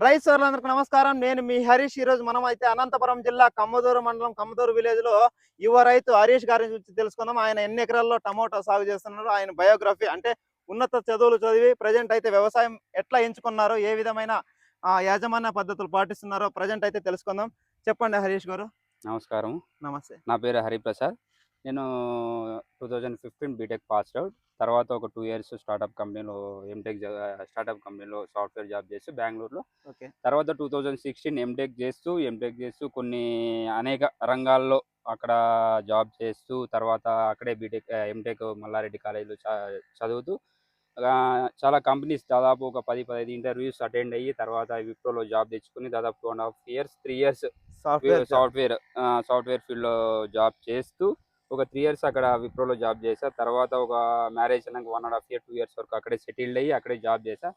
Rice సోదరులందరికీ నమస్కారం. నేను మీ హరీష్. ఈ రోజు మనం అయితే అనంతపురం జిల్లా కమ్మదూరు మండలం కమ్మదూరు విలేజ్లో యువ రైతు హరీష్ గారి గురించి తెలుసుకుందాం. ఆయన ఎన్ని ఎకరాల్లో టమోటా సాగు చేస్తున్నారు ఆయన బయోగ్రఫీ అంటే ఉన్నత చదువులు చదివి ప్రజెంట్ అయితే వ్యవసాయం ఎట్లా ఎంచుకున్నారో ఏ విధమైన ఆ, యాజమాన్య పద్ధతులు పాటిస్తున్నారో ప్రజెంట్ అయితే తెలుసుకుందాం. చెప్పండి హరీష్ గారు. నమస్కారం. నమస్తే. నా పేరు హరిప్రసాద్. నేను two thousand fifteen BTech passed out తర్వాత ఒక టూ ఇయర్స్ స్టార్టప్ కంపెనీలో ఎంటెక్ స్టార్టప్ కంపెనీలో సాఫ్ట్వేర్ జాబ్ చేస్తూ బెంగళూరులో ఓకే. తర్వాత టూ థౌజండ్ సిక్స్టీన్ ఎంటెక్ చేస్తూ ఎంటెక్ చేస్తూ కొన్ని అనేక రంగాల్లో అక్కడ జాబ్ చేస్తూ తర్వాత అక్కడే బీటెక్ ఎంటెక్ మల్లారెడ్డి కాలేజీలో చదువుతూ చాలా కంపెనీస్ దాదాపు ఒక పది పదహైదు ఇంటర్వ్యూస్ అటెండ్ అయ్యి తర్వాత విప్రోలో జాబ్ తెచ్చుకుని దాదాపు two and half years three years software software software ఫీల్డ్లో జాబ్ చేస్తూ ఒక త్రీ ఇయర్స్ అక్కడ విప్రోలో జాబ్ చేశా. తర్వాత ఒక మ్యారేజ్ అయినాక one and half year two years వరకు అక్కడే సెటిల్డ్ అయ్యి అక్కడే జాబ్ చేశా.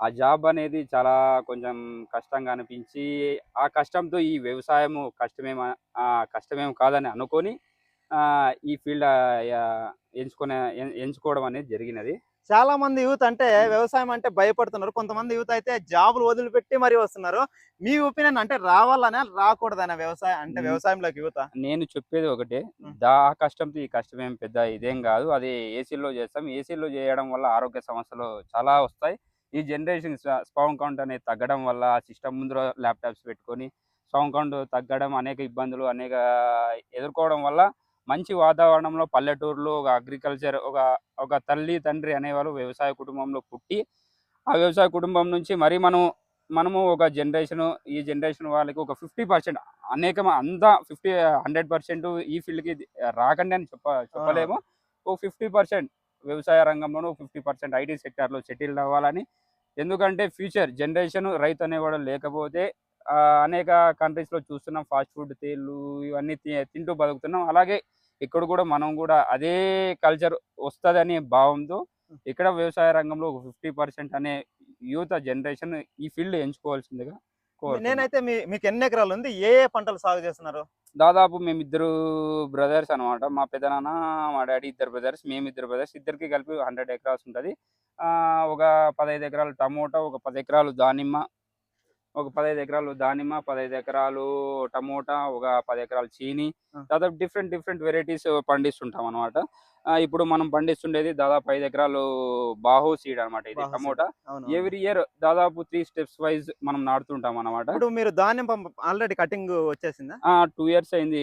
ఆ జాబ్ అనేది చాలా కొంచెం కష్టంగా అనిపించి ఆ కష్టంతో ఈ వ్యవసాయము కష్టమేమ ఆ, కష్టమేం కాదని అనుకొని ఈ ఫీల్డ్ ఎంచుకునే ఎంచుకోవడం అనేది జరిగినది. చాలా మంది యూత్ అంటే వ్యవసాయం అంటే భయపడుతున్నారు. కొంతమంది యూత్ అయితే జాబులు వదిలిపెట్టి మరి వస్తున్నారు. మీ ఒపీనియన్ అంటే రావాలనే రాకూడదనే వ్యవసాయం అంటే. వ్యవసాయంలోకి యువత నేను చెప్పేది ఒకటే. దా కష్టంతో ఈ కష్టం ఏం పెద్ద ఇదేం కాదు. అది ఏసీలో చేస్తాం. ఏసీలో చేయడం వల్ల ఆరోగ్య సమస్యలు చాలా వస్తాయి. ఈ జనరేషన్ స్పౌండ్ కౌంట్ అనేది తగ్గడం వల్ల సిస్టమ్ ముందు ల్యాప్టాప్స్ పెట్టుకొని సౌండ్ కౌంట్ తగ్గడం అనేక ఇబ్బందులు అనేక ఎదుర్కోవడం వల్ల మంచి వాతావరణంలో పల్లెటూరులో ఒక అగ్రికల్చర్ ఒక ఒక తల్లి తండ్రి అనేవాళ్ళు వ్యవసాయ కుటుంబంలో పుట్టి ఆ వ్యవసాయ కుటుంబం నుంచి మరి మనం మనము ఒక జనరేషన్ ఈ జనరేషన్ వాళ్ళకి ఒక ఫిఫ్టీ పర్సెంట్ అనేక అంతా ఫిఫ్టీ హండ్రెడ్ పర్సెంట్ ఈ ఫీల్డ్కి రాకండి అని చెప్ప చెప్పలేము. ఓ ఫిఫ్టీ పర్సెంట్ వ్యవసాయ రంగంలోనూ ఫిఫ్టీ పర్సెంట్ ఐటీ సెక్టార్లో సెటిల్ అవ్వాలని. ఎందుకంటే ఫ్యూచర్ జనరేషన్ రైతు అనేవాడు లేకపోతే అనేక కంట్రీస్లో చూస్తున్నాం ఫాస్ట్ ఫుడ్ తేళ్ళు ఇవన్నీ తింటూ బతుకుతున్నాం. అలాగే ఇక్కడ కూడా మనం కూడా అదే కల్చర్ వస్తుందనే భావంతో ఇక్కడ వ్యవసాయ రంగంలో ఒక ఫిఫ్టీ పర్సెంట్ అనే యూత్ జనరేషన్ ఈ ఫీల్డ్ ఎంచుకోవాల్సిందిగా. నేనైతే మీకు ఎన్ని ఎకరాలు ఉంది? ఏ ఏ పంటలు సాగు చేస్తున్నారు? దాదాపు మేమిద్దరు బ్రదర్స్ అన్నమాట. మా పెదనాన్న మా డాడీ ఇద్దరు బ్రదర్స్ మేమిద్దరు బ్రదర్స్ ఇద్దరికి కలిపి హండ్రెడ్ ఎకరాస్ ఉంటుంది. ఒక పదహైదు ఎకరాలు టమోటా ఒక పది ఎకరాలు దానిమ్మ ఒక పదహైదు ఎకరాలు దానిమ్మ పదహైదు ఎకరాలు టమోటా ఒక పది ఎకరాలు చీని. దాదాపు డిఫరెంట్ డిఫరెంట్ వెరైటీస్ పండిస్తుంటాం అనమాట ఇప్పుడు మనం పండిస్తుండేది దాదాపు ఐదు ఎకరాలు బాహో సీడ్ అనమాట ఇది. టమోటా. ఎవ్రీ ఇయర్ దాదాపు త్రీ స్టెప్స్ వైజ్ మనం నాటుతుంటాం అనమాట ఇప్పుడు మీరు ధాన్యం ఆల్రెడీ కటింగ్ వచ్చేసిందా? టూ ఇయర్స్ అయింది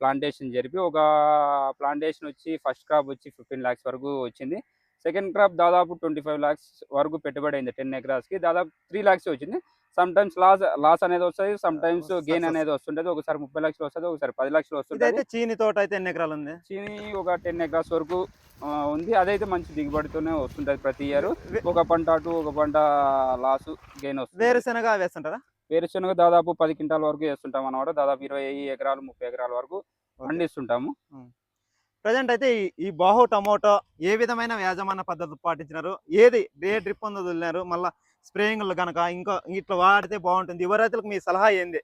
ప్లాంటేషన్ జరిపి ఒక ప్లాంటేషన్ వచ్చి ఫస్ట్ క్రాప్ వచ్చి ఫిఫ్టీన్ ల్యాక్స్ వరకు వచ్చింది. సెకండ్ క్రాప్ దాదాపు ట్వంటీ ఫైవ్ ల్యాక్స్ వరకు పెట్టుబడి అయింది టెన్ ఎకరాస్కి. దాదాపు త్రీ ల్యాక్స్ వచ్చింది. సమ్ టైమ్స్ లాస్ లాస్ అనేది వస్తుంది సమ్ టైమ్స్ గెయిన్. అనేది వస్తుంటది. ఒకసారి ముప్పై లక్షలు వస్తుంది ఒకసారి పది లక్షలు వస్తుంది చీని తోట అయితే ఎన్ని ఎకరాలు ఉంది? చీని ఒక టెన్ ఎకరాస్ వరకు ఉంది. అదైతే మంచి దిగుబడితోనే వస్తుంటది ప్రతి ఇయర్ ఒక పంట అటు ఒక పంట లాస్ గెయిన్ వస్తుంది. వేరుశెనగ వేస్తుంటారా? వేరుశనగ దాదాపు పది క్వింటాల వరకు వేస్తుంటాం అనమాట దాదాపు ఇరవై ఎకరాలు ముప్పై ఎకరాల వరకు పండిస్తుంటాము. ప్రజెంట్ అయితే ఈ- బాహో టమోటో ఏ విధమైన యాజమాన్య పద్ధతులు పాటించినారు? ఏది ఏ డ్రిప్ ఉంది వదిలినారు? మళ్ళీ స్ప్రేయింగ్లు కనుక ఇంకా ఇట్లా వాడితే బాగుంటుంది. యువ రైతులకు మీ సలహా ఏంది?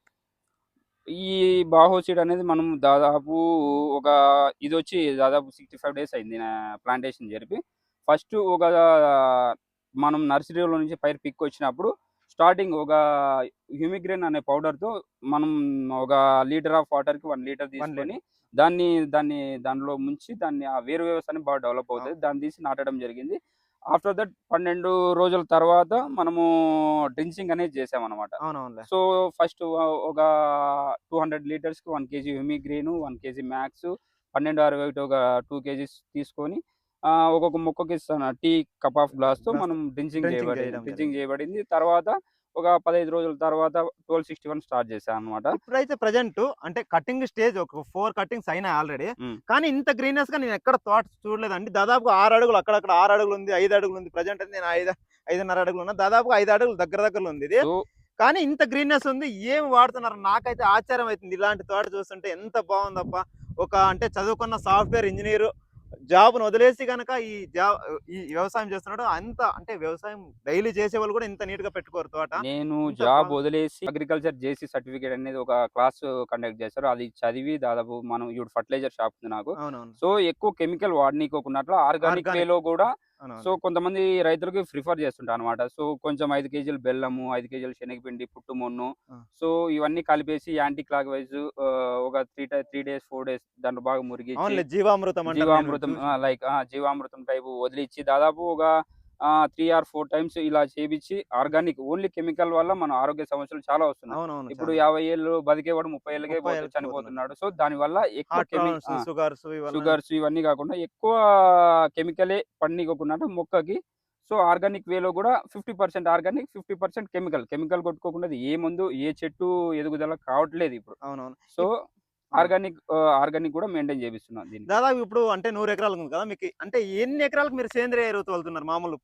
ఈ బాహో సీడ్ అనేది మనం దాదాపు ఒక ఇది వచ్చి దాదాపు సిక్స్టీ ఫైవ్ డేస్ అయింది ప్లాంటేషన్ జరిపి. ఫస్ట్ ఒక మనం నర్సరీలో నుంచి పైరు పిక్ వచ్చినప్పుడు స్టార్టింగ్ ఒక హ్యూమిగ్రేన్ అనే పౌడర్తో మనం ఒక లీటర్ ఆఫ్ వాటర్కి వన్ లీటర్ తీసుకొని దాన్ని దాన్ని దానిలో ముంచి దాన్ని ఆ వేరు వ్యవస్థని బాగా డెవలప్ అవుతుంది. దాన్ని తీసి నాటడం జరిగింది. ఆఫ్టర్ దట్ పన్నెండు రోజుల తర్వాత మనము డ్రించింగ్ అనేది చేసామన్నమాట. సో ఫస్ట్ ఒక two hundred లీటర్స్కి one KG Humigreen one KG max పన్నెండు అరవై ఒకటి ఒక టూ కేజీస్ తీసుకొని ఒక్కొక్క మొక్కకి టీ కప్ ఆఫ్ గ్లాస్తో Glass మనం డ్రించింగ్ drenching చేయబడింది. డ్రించింగ్ చేయబడింది. తర్వాత ఒక పదహైదు రోజుల తర్వాత ట్వెల్వ్ సిక్స్టీ వన్ స్టార్ట్ చేశాను అనమాట ఇప్పుడైతే ప్రజెంట్ అంటే కటింగ్ స్టేజ్ ఒక ఫోర్ కటింగ్స్ అయినాయి ఆల్రెడీ. కానీ ఇంత గ్రీనెస్గా నేను ఎక్కడ థాట్ చూడలేదండి. దాదాపు ఆరు అడుగులు అక్కడక్కడ ఆరు అడుగులు ఉంది ఐదు అడుగులు ఉంది. ప్రజెంట్ అయితే నేను ఐదు ఐదున్నర అడుగులు ఉన్నా. దాదాపు ఐదు అడుగులు దగ్గర దగ్గరలో ఉంది ఇది. కానీ ఇంత గ్రీన్నెస్ ఉంది ఏం వాడుతున్నారు? నాకైతే ఆశ్చర్యం అవుతుంది ఇలాంటి తోట చూస్తుంటే ఎంత బాగుందప్ప ఒక అంటే చదువుకున్న సాఫ్ట్వేర్ ఇంజనీర్ జాబ్ను వదిలేసి కనుక ఈ జాబ్ ఈ వ్యవసాయం చేస్తున్నాడు అంత అంటే వ్యవసాయం డైలీ చేసే వాళ్ళు కూడా ఇంత నీట్గా పెట్టుకోరు తోట నేను జాబ్ వదిలేసి అగ్రికల్చర్ జేసీ సర్టిఫికేట్ అనేది ఒక క్లాస్ కండక్ట్ చేశారు అది చదివి దాదాపు మనం ఇప్పుడు ఫర్టిలైజర్ షాప్ ఉంది నాకు సో ఎక్కువ కెమికల్ వాడనీకోకున్నట్లు ఆర్గానిక్. వేలో కూడా. సో కొంతమంది రైతులకి ప్రిఫర్ చేస్తుంటారు అనమాట సో కొంచెం ఐదు కేజీలు బెల్లము ఐదు కేజీలు శనగపిండి పుట్టు మొన్ను. సో ఇవన్నీ కలిపేసి యాంటీ క్లాక్ వైజ్ ఒక three three days four days దాంట్లో బాగా మురిగి జీవామృతం జీవామృతం. లైక్ జీవామృతం టైపు వదిలిచ్చి దాదాపు ఒక త్రీ ఆర్ ఫోర్ టైమ్స్ ఇలా చేపించి ఆర్గానిక్ ఓన్లీ కెమికల్ వల్ల మన ఆరోగ్య సమస్యలు చాలా వస్తున్నాయి. ఇప్పుడు. యాభై ఏళ్ళు బతికేవాడు ముప్పై ఏళ్ళకే చనిపోతున్నాడు. సో దాని వల్ల ఎక్కువ షుగర్స్ ఇవన్నీ షుగర్స్ ఇవన్నీ కాకుండా ఎక్కువ కెమికలే పండికోకుండా మొక్కకి సో ఆర్గానిక్ వేలో కూడా fifty percent organic fifty percent chemical. Chemical కొట్టుకోకుండా ఏ మందు ఏ చెట్టు ఎదుగుదల కావట్లేదు ఇప్పుడు. అవునవును. సో ఆర్గానిక్ ఆర్గానిక్ కూడా మెయింటైన్ చేపిస్తున్నాం దీన్ని. దాదాపు ఇప్పుడు అంటే నూరు ఎకరాలకు ఉంది కదా మీకు అంటే ఎన్ని ఎకరాలకు మీరు సేంద్రియ ఎరువు తోలుతున్నారు మామూలు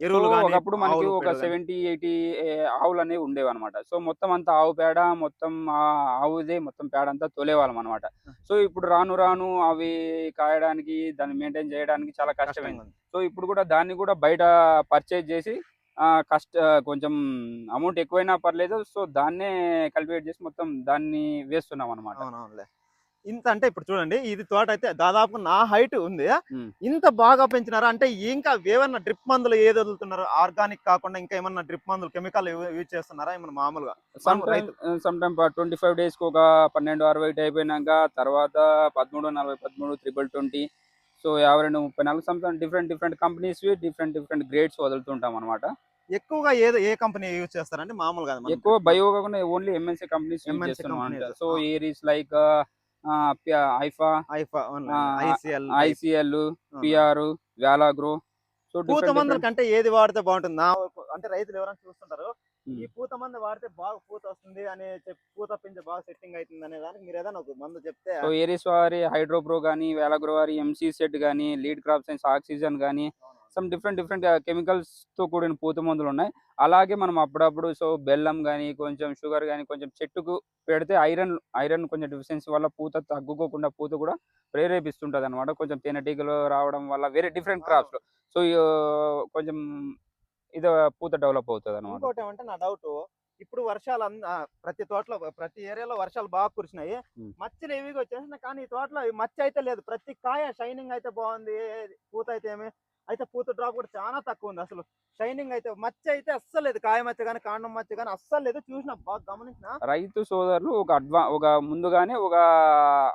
ఎరువులు ఒకప్పుడు మనకి ఒక. సెవెంటీ ఎయిటీ ఆవులు అనేవి ఉండేవి అనమాట సో మొత్తం అంతా ఆవు పేడ మొత్తం ఆ ఆవుదే మొత్తం పేడ అంతా తోలేవాళ్ళం అనమాట సో ఇప్పుడు రాను రాను అవి కాయడానికి దాన్ని మెయింటైన్ చేయడానికి చాలా కష్టమైంది. సో ఇప్పుడు కూడా దాన్ని కూడా బయట పర్చేజ్ చేసి కష్ట కొంచెం అమౌంట్ ఎక్కువైనా పర్లేదు. సో దాన్నే కల్టివేట్ చేసి మొత్తం దాన్ని వేస్తున్నాం అనమాట అవునవునులే. ఇంత అంటే ఇప్పుడు చూడండి ఇది తోట అయితే దాదాపు నా హైట్ ఉంది. ఇంత బాగా పెంచినారా? అంటే ఇంకా ఏమన్నా డ్రిప్ మందులు ఏది వదులుతున్నారు? ఆర్గానిక్ కాకుండా ఇంకా ఏమన్నా డ్రిప్ మందులు కెమికల్ యూజ్ చేస్తున్నారా? ఏమన్నా మామూలుగా? సమ్ టైమ్ ట్వంటీ ఫైవ్ డేస్కి ఒక పన్నెండు అరవై అయిపోయినాక తర్వాత పదమూడు నలభై పదమూడు త్రిబుల్ ట్వంటీ సో యాభై రెండు ముప్పై నాలుగు some different different companies different different grades వదులుతుంటాం అనమాట ఎక్కువగా ఏదో ఏ కంపెనీ యూజ్ చేస్తారంటే మామూలుగా ఎక్కువ బయో కాకుండా ఓన్లీ ఎంఎన్సీ కంపెనీస్ యూజ్ చేస్తున్నాం సో. ఏరీస్ లైక్ ఐఫా ఐఫా ఐసిఎల్ పిఆర్ వ్యాలాగ్రో సో పూత మందుల కంటే ఏది వాడితే బాగుంటుంది? నా అంటే రైతులు ఎవరైనా చూస్తుంటారు. ఈ పూత మందు వాడితే బాగా పూత వస్తుంది అని చెప్పి పూత పింఛ బాగా సెట్టింగ్ అవుతుంది అనే దానికి మీరు ఏదైనా ఒక మందు చెప్తే సో ఏరీస్ వారి హైడ్రోప్రో కానీ వ్యాలాగ్రో వారి ఎంసీ సెట్ కానీ లీడ్ క్రాప్ సైన్స్ ఆక్సిజన్ కానీ సమ్ డిఫరెంట్ డిఫరెంట్ కెమికల్స్తో కూడిన పూత మందులు ఉన్నాయి. అలాగే మనం అప్పుడప్పుడు సో బెల్లం కానీ కొంచెం షుగర్ కానీ కొంచెం చెట్టుకు పెడితే ఐరన్ ఐరన్ కొంచెం డిఫిషియన్సీ వల్ల పూత తగ్గుకోకుండా పూత కూడా ప్రేరేపిస్తుంటది అనమాట కొంచెం తేనెటీగలు రావడం వల్ల వేరే డిఫరెంట్ క్రాప్స్ సో కొంచెం ఇది పూత డెవలప్ అవుతుంది అనమాట ఇంకోటి ఏమంటే నా డౌట్ ఇప్పుడు వర్షాలు ప్రతి తోటలో ప్రతి ఏరియాలో వర్షాలు బాగా కురిసినాయి. మచ్చలు ఏవిగా వచ్చేసినాయి కానీ ఈ తోటలో మచ్చ అయితే లేదు. ప్రతి కాయ షైనింగ్ అయితే బాగుంది పూత అయితే ఏమి. అయితే పూత డ్రాప్ కూడా చాలా తక్కువ ఉంది అసలు. షైనింగ్ అయితే మచ్చ అయితే అస్సలు లేదు. కాయ మచ్చ కానీ కాండం మచ్చ కానీ అస్సలు లేదు. చూసిన బాగా గమనించిన. రైతు సోదరులు ఒక అడ్వా ఒక ముందుగానే ఒక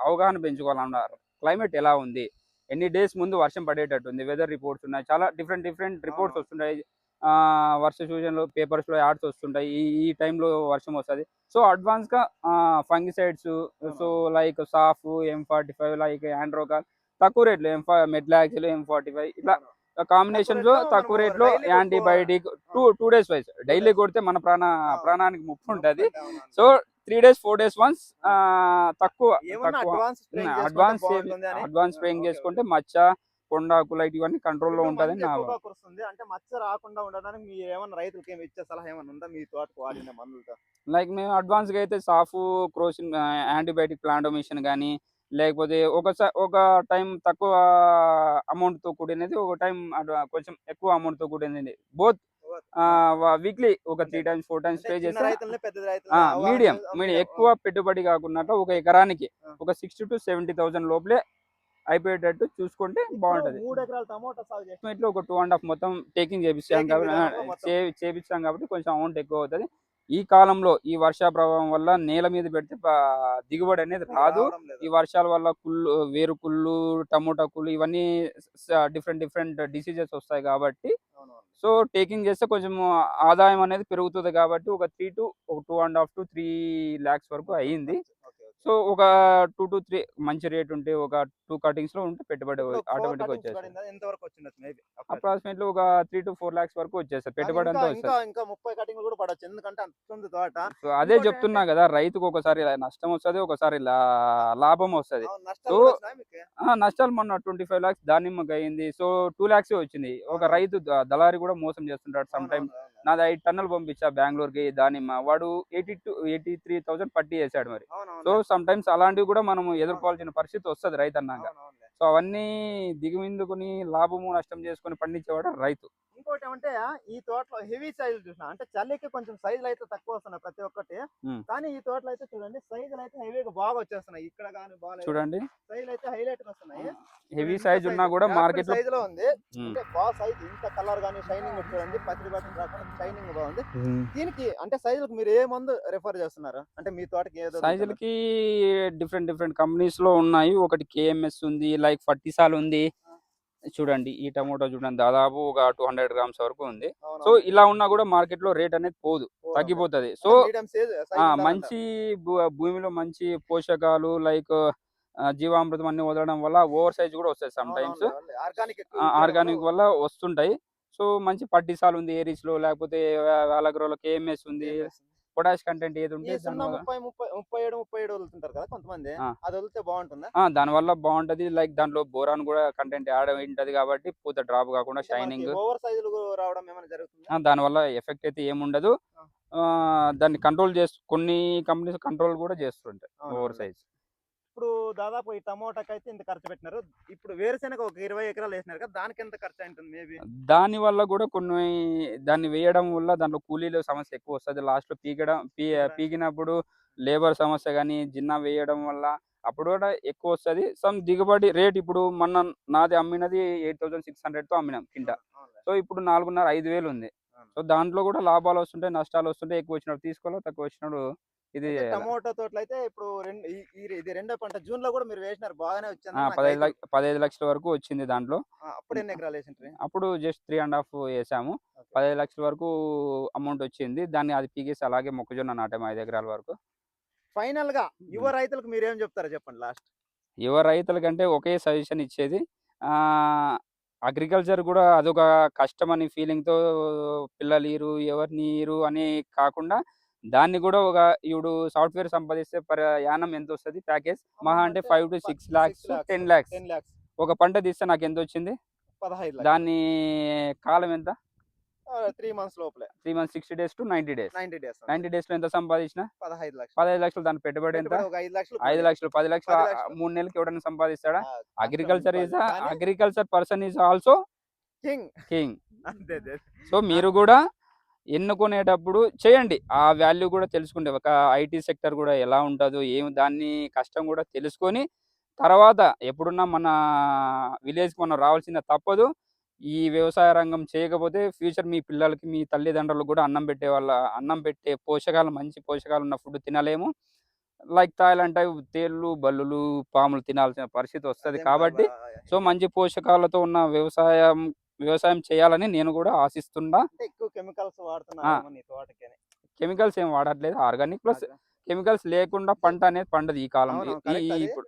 అవగాహన పెంచుకోవాలన్నారు. క్లైమేట్ ఎలా ఉంది? ఎన్ని డేస్ ముందు వర్షం పడేటట్టు ఉంది వెదర్ రిపోర్ట్స్ ఉన్నాయి. చాలా డిఫరెంట్ డిఫరెంట్ రిపోర్ట్స్ అవును. వర్ష సూచనలు పేపర్స్లో యాడ్స్ వస్తుంటాయి. ఈ ఈ టైంలో వర్షం వస్తుంది. సో అడ్వాన్స్గా fungicides so like Saaf M forty five like ఆండ్రోకాల్ తక్కువ రేట్లో ఎం మెడ్లాక్సిల్ ఎం ఫార్టీ ఫైవ్ ఇట్లా కాంబినేషన్స్లో రేట్లో తక్కువ రేట్లో antibiotic two two days wise daily కొడితే మన ప్రాణ ప్రాణానికి ముప్పు ఉంటది. So three days four days once తక్కువ తక్కువ. అడ్వాన్స్ అడ్వాన్స్ స్ప్రేయింగ్ చేసుకుంటే. మచ్చ కొండాకు లైట్ ఇవన్నీ కంట్రోల్లో ఉంటుందని నా అంటే మచ్చ రాకుండా ఉండడానికి మీరు ఏమన్నా రైతులకి ఏమి ఇచ్చే సలహా ఏమన్నా ఉందా? మీ తోటకు వాడిన మందులతో. లైక్ మేము అడ్వాన్స్గా అయితే సాఫ్ క్రోసిన్ యాంటీబయాటిక్ ప్లాంటోమిషన్ కానీ లేకపోతే ఒక స- ఒక టైం తక్కువ అమౌంట్తో కూడినది ఒక టైం కొంచెం ఎక్కువ అమౌంట్తో కూడినది బోత్ వీక్లీ ఒక త్రీ టైమ్స్ ఫోర్ టైమ్స్ చిన్న చేస్తే మీడియం మీడియం. ఎక్కువ పెట్టుబడి కాకుండా ఒక ఎకరానికి. ఒక సిక్స్టీ టు సెవెంటీ థౌసండ్ లోపలే అయిపోయేటట్టు చూసుకుంటే బాగుంటది మూడు ఎకరాలు టమోటా సాగు ఇట్లా ఒక టూ అండ్ హాఫ్ మొత్తం టేకింగ్ చేపిస్తాం కాబట్టి చేపిస్తాం కాబట్టి కొంచెం అమౌంట్ ఎక్కువ అవుతుంది ఈ కాలంలో ఈ వర్ష ప్రభావం వల్ల నేల మీద పెడితే దిగుబడి అనేది రాదు. ఈ వర్షాల వల్ల కుళ్ళు వేరు కుళ్ళు టమోటా కుళ్ళు ఇవన్నీ డిఫరెంట్ డిఫరెంట్ డిసీజెస్ వస్తాయి కాబట్టి. సో టేకింగ్ చేస్తే కొంచెం ఆదాయం అనేది పెరుగుతుంది కాబట్టి ఒక త్రీ టు ఒక two and half to three lakhs వరకు అయ్యింది. సో ఒక టూ టు త్రీ మంచి రేట్ ఉంటే ఒక టూ కటింగ్స్లో ఉంటే పెట్టుబడి ఆటోమేటిక్ వచ్చేస్తుంది? ఎంత వరకు? అప్రాక్సిమేట్లీ ఒక త్రీ టు ఫోర్ లాక్స్ వరకు వచ్చేస్తుంది కానీ పెట్టుబడి అంతా ఇంకా- వస్తుంది ఇంకా ఇంకా ముప్పై కటింగ్ కూడా పడవచ్చు ఎందుకంటే అంత తోట సో అదే చెప్తున్నా కదా రైతుకు ఒకసారి నష్టం వస్తుంది ఒకసారి లాభం వస్తుంది సో-? నష్టాలు మొన్న ట్వంటీ ఫైవ్ లాక్స్ దానిమ్మకి అయింది సో టూ లాక్స్ వచ్చింది ఒక. రైతు దళారి కూడా మోసం చేస్తుంటాడు సమ్ టైమ్. నాది ఐదు టన్నులు పంపించా బెంగళూరుకి దానిమ్మ వాడు eighty two eighty three thousand పట్టి చేశాడు మరి. సో సమ్ టైమ్స్ అలాంటివి కూడా మనం ఎదుర్కోవాల్సిన పరిస్థితి వస్తుంది రైతు అన్నాక. సో అవన్నీ దిగుమిందుకుని లాభము నష్టం చేసుకొని పండించేవాడు రైతు ఇంకోటి ఏమంటే ఈ తోటలో హెవీ సైజులు చూసిన అంటే చలికి కొంచెం సైజులు అయితే తక్కువ వస్తున్నాయి ప్రతి ఒక్కటి. కానీ ఈ తోటలో అయితే చూడండి సైజులు అయితే హెవీగా బాగా వచ్చేస్తున్నాయి. ఇక్కడ కానీ బాగా చూడండి. సైజులు అయితే హైలైట్ వస్తున్నాయి. హెవీ సైజ్ ఉన్నా కూడా మార్కెట్ సైజ్లో ఉంది. అంటే బాగా సైజ్ ఇంత కలర్ కానీ షైనింగ్ చూడండి పత్రి పత్రి రాకుండా షైనింగ్ బాగుంది దీనికి అంటే సైజులకు మీరు ఏ మందు రెఫర్ చేస్తున్నారు? అంటే మీ తోటకి ఏదో సైజులకి డిఫరెంట్ డిఫరెంట్ కంపెనీస్లో ఉన్నాయి. ఒకటి కేఎంఎస్ ఉంది లైక్ ఫర్టిసాల్ ఉంది. చూడండి ఈ టమోటా చూడండి దాదాపు ఒక టూ హండ్రెడ్ గ్రామ్స్ వరకు ఉంది. సో ఇలా ఉన్నా కూడా మార్కెట్లో రేట్ అనేది పోదు తగ్గిపోతది. సో మంచి భూమిలో మంచి పోషకాలు లైక్ జీవామృతం అన్ని వదలడం వల్ల ఓవర్ సైజ్ కూడా వస్తాయి సమ్ టైమ్స్. ఆర్గానిక్ ఆర్గానిక్ వల్ల వస్తుంటాయి. సో మంచి పట్టిసాలు ఉంది ఏరీస్లో లేకపోతే వేలగ్రోలో కేఎంఎస్ ఉంది పొటాష్ కంటెంట్ ఏది ఉంటే ముప్పై ముప్పై ముప్పై ఏడు ముప్పై ఏడు వదులుతుంటారు కదా కొంతమంది. అది వదిలితే బాగుంటుందా? ఆ, దానివల్ల బాగుంటది. లైక్ దాంట్లో బోరాన్ కూడా కంటెంట్ యాడ్ ఉంటది కాబట్టి పూత డ్రాప్ కాకుండా షైనింగ్. ఓవర్ సైజులు రావడం ఏమైనా జరుగుతుందా? దానివల్ల ఎఫెక్ట్ అయితే ఏముండదు దాన్ని కంట్రోల్ చేస్తూ కొన్ని కంపెనీస్ కంట్రోల్ కూడా చేస్తుంటాయి ఓవర్. సైజ్. ఇప్పుడు దాదాపు ఈ టమోటాకి అయితే ఇంత ఖర్చు పెట్టినారు. ఇప్పుడు వేరుశెనగ ఒక ఇరవై ఎకరాలు వేసినారు కదా దానికి ఎంత ఖర్చు అయింటుంది మేబీ? దాని వల్ల కూడా కొన్ని దాన్ని వేయడం వల్ల దాంట్లో కూలీల సమస్య ఎక్కువ వస్తుంది. లాస్ట్లో పీకడం పీ పీకినప్పుడు లేబర్ సమస్య కానీ జిన్నా వేయడం వల్ల అప్పుడు కూడా ఎక్కువ వస్తుంది. సమ్ దిగుబడి రేట్ ఇప్పుడు మొన్న నాది అమ్మినది ఎయిట్ థౌసండ్ సిక్స్ హండ్రెడ్తో అమ్మినాం కింట. సో ఇప్పుడు నాలుగున్నర ఐదు వేలు ఉంది. సో దాంట్లో కూడా లాభాలు వస్తుంటాయి నష్టాలు వస్తుంటాయి ఎక్కువ వచ్చినప్పుడు తీసుకోవాలి తక్కువ వచ్చినప్పుడు ఇది. టమోటా తోటలు అయితే ఇప్పుడు రెండు ఇది రెండో పంట జూన్లో కూడా మీరు వేసినారు బాగానే వచ్చింది ఆ, పదహైదు పదహైదు లక్షల వరకు వచ్చింది దాంట్లో. ఆ, అప్పుడు ఎన్ని ఎకరాలు వేసింటారు అప్పుడు జస్ట్ త్రీ అండ్ హాఫ్ వేసాము. పదహైదు లక్షల వరకు అమౌంట్ వచ్చింది. దాన్ని అది పీకేసి అలాగే మొక్కజొన్న నాటాము ఐదు ఎకరాల వరకు. ఫైనల్గా యువ రైతులకు మీరు ఏం చెప్తారో చెప్పండి లాస్ట్. యువ రైతులకంటే ఒకే సజెషన్ ఇచ్చేది అగ్రికల్చర్ కూడా అదొక కష్టం అని ఫీలింగ్తో పిల్లలు ఇరు ఎవరిని ఇరు అని కాకుండా దాన్ని కూడా ఒక ఇప్పుడు సాఫ్ట్వేర్ సంపాదిస్తే పర్ యానం ఎంత వస్తుంది ప్యాకేజ్ మహా అంటే five to six lakhs ten lakhs. ఒక పంట తీస్తే నాకు ఎంత వచ్చింది పదహైదు దాని కాలం ఎంత? త్రీ మంత్స్ లోపలే. Three months sixty days to ninety days. Ninety days ninety డేస్లో ఎంత సంపాదించిన? పదహైదు లక్షలు. పదహైదు లక్షలు దాని పెట్టుబడి ఎంత? ఐదు లక్షలు ఐదు లక్షలు పది లక్షలు. మూడు నెలలకి ఎవడైనా సంపాదిస్తాడా? Agriculture is agriculture person is also. King. అంతే. సో మీరు కూడా ఎన్నుకునేటప్పుడు చేయండి. ఆ వాల్యూ కూడా తెలుసుకోండి ఒక ఐటీ సెక్టర్ కూడా ఎలా ఉంటుందో ఏం దాన్ని కష్టం కూడా తెలుసుకొని తర్వాత ఎప్పుడున్నా మన విలేజ్కి మనం రావాల్సిన తప్పదు. ఈ వ్యవసాయ రంగం చేయకపోతే ఫ్యూచర్ మీ పిల్లలకి మీ తల్లిదండ్రులకు కూడా అన్నం పెట్టే వాళ్ళ అన్నం పెట్టే పోషకాలు మంచి పోషకాలు ఉన్న ఫుడ్ తినలేము. లైక్ తాయిలంటే తేళ్ళు బల్లులు పాములు తినాల్సిన పరిస్థితి వస్తుంది కాబట్టి. సో మంచి పోషకాలతో ఉన్న వ్యవసాయం వ్యవసాయం చేయాలని నేను కూడా ఆశిస్తున్నా ఎక్కువ కెమికల్స్ వాడుతున్నారు నీ తోటకి అని. కెమికల్స్ ఏం వాడట్లేదు ఆర్గానిక్ ప్లస్. కెమికల్స్ లేకుండా పంట అనేది పండదు ఈ కాలం అవును, ఈ- correct ఈ అది. ఇప్పుడు